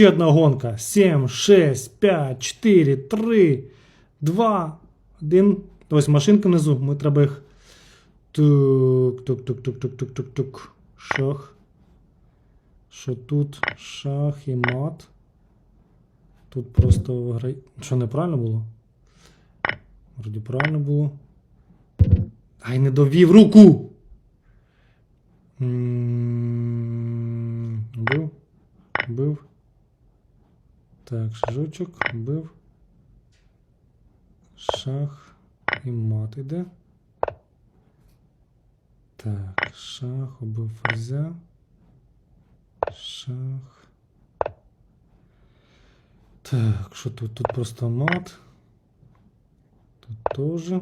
Ще одна гонка. 7, 6, 5, 4, 3, 2, 1. Ось машинка внизу. Ми треба їх. Тук, тук, тук, тук, тук, тук, тук, тук. Шах. Що тут? Шах і мат. Тут просто виграй. Що неправильно було? Вроді правильно було. Ай, не довів руку! Бив. Бив. Так, шажочок, бив. Шах і мат іде. Так, шах, убив ферзя. Шах. Так, що тут? Тут просто мат. Тут теж.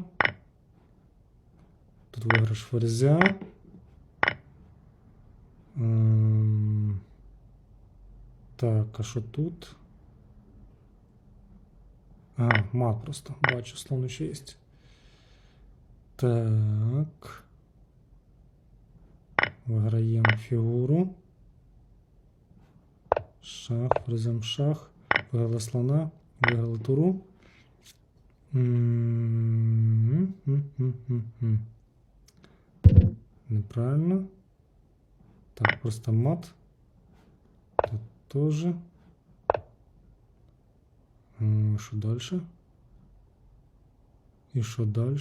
Тут виграш ферзя. Ем, Так, а що тут? А, мат просто. Бачу, слон ще є. Так. Виграємо фігуру. Шах, фрезем шах. Виграли слона. Виграли туру. М, м, м, м, м. Неправильно. Так, просто мат. Тут тоже. М, Що далі. І що далі?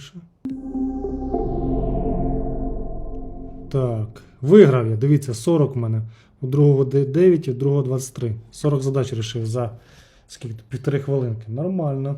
Так, виграв я. Дивіться, 40 в мене. У другого 9, і у другого 23. 40 задач рішив за скільки? Півтори хвилинки. Нормально.